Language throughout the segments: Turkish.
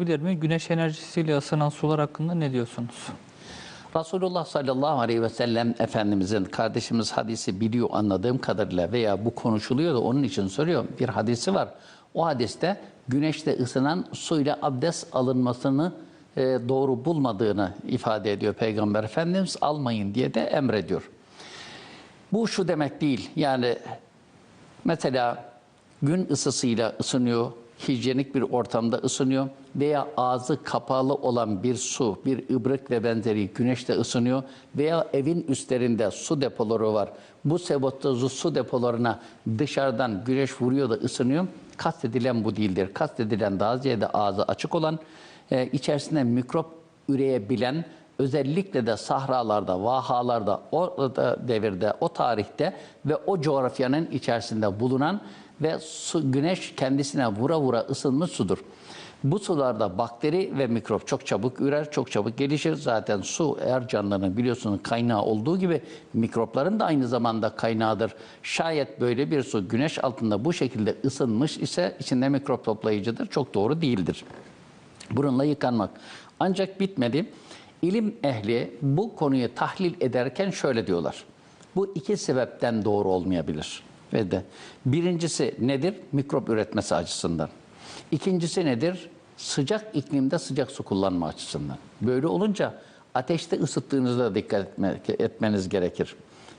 Bilir mi? Güneş enerjisiyle ısınan sular hakkında ne diyorsunuz? Resulullah sallallahu aleyhi ve sellem Efendimizin kardeşimiz hadisi biliyor anladığım kadarıyla veya bu konuşuluyor da onun için soruyor. Bir hadisi var. O hadiste güneşte ısınan suyla abdest alınmasını e, doğru bulmadığını ifade ediyor Peygamber Efendimiz. Almayın diye de emrediyor. Bu şu demek değil. Yani mesela gün ısısıyla ısınıyor, hijyenik bir ortamda ısınıyor veya ağzı kapalı olan bir su, bir ıbrık ve benzeri güneşte ısınıyor veya evin üstlerinde su depoları var. Bu sebottozu su depolarına dışarıdan güneş vuruyor da ısınıyor. Kastedilen bu değildir. Kastedilen daha ziyade ağzı açık olan, e, içerisinde mikrop üreyebilen, özellikle de sahralarda, vahalarda, o devirde, o tarihte ve o coğrafyanın içerisinde bulunan ve su, güneş kendisine vura vura ısınmış sudur. Bu sularda bakteri ve mikrop çok çabuk ürer, çok çabuk gelişir. Zaten su eğer canlının biliyorsunuz kaynağı olduğu gibi mikropların da aynı zamanda kaynağıdır. Şayet böyle bir su güneş altında bu şekilde ısınmış ise içinde mikrop toplayıcıdır. Çok doğru değildir. Bununla yıkanmak. Ancak bitmedi. İlim ehli bu konuyu tahlil ederken şöyle diyorlar. Bu iki sebepten doğru olmayabilir. Ve de birincisi nedir? Mikrop üretmesi açısından. İkincisi nedir? Sıcak iklimde sıcak su kullanma açısından. Böyle olunca ateşte ısıttığınızda da dikkat etme, etmeniz gerekir.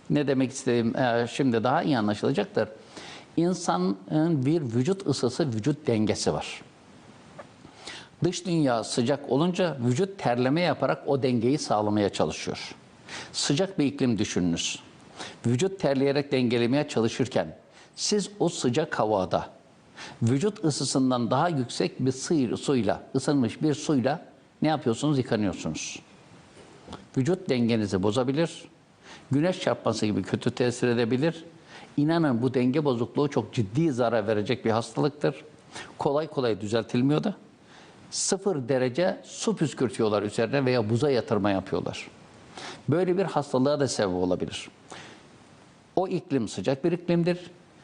Ne demek istediğim e, şimdi daha iyi anlaşılacaktır. İnsanın bir vücut ısısı, vücut dengesi var. Dış dünya sıcak olunca vücut terleme yaparak o dengeyi sağlamaya çalışıyor. Sıcak bir iklim düşününüz. Vücut terleyerek dengelemeye çalışırken siz o sıcak havada vücut ısısından daha yüksek bir sıyır, suyla, ısınmış bir suyla ne yapıyorsunuz? Yıkanıyorsunuz. Vücut dengenizi bozabilir. Güneş çarpması gibi kötü tesir edebilir. İnanın bu denge bozukluğu çok ciddi zarar verecek bir hastalıktır. Kolay kolay düzeltilmiyor da. Sıfır derece su püskürtüyorlar üzerine veya buza yatırma yapıyorlar. Böyle bir hastalığa da sebep olabilir. O iklim sıcak bir iklimdir.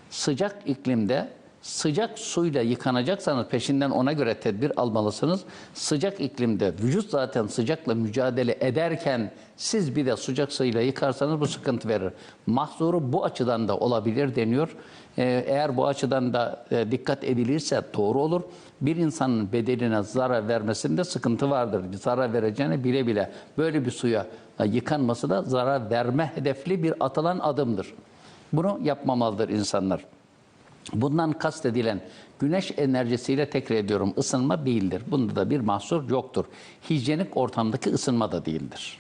Sıcak iklimde sıcak suyla yıkanacaksanız peşinden ona göre tedbir almalısınız. Sıcak iklimde vücut zaten sıcakla mücadele ederken siz bir de sıcak suyla yıkarsanız bu sıkıntı verir. Mahzuru bu açıdan da olabilir deniyor. Ee, Eğer bu açıdan da e, dikkat edilirse doğru olur. Bir insanın bedeline zarar vermesinde sıkıntı vardır. Zarar vereceğini bile bile böyle bir suya e, yıkanması da zarar verme hedefli bir atılan adımdır. Bunu yapmamalıdır insanlar. Bundan kastedilen güneş enerjisiyle tekrar ediyorum ısınma değildir. Bunda da bir mahsur yoktur. Hijyenik ortamdaki ısınma da değildir.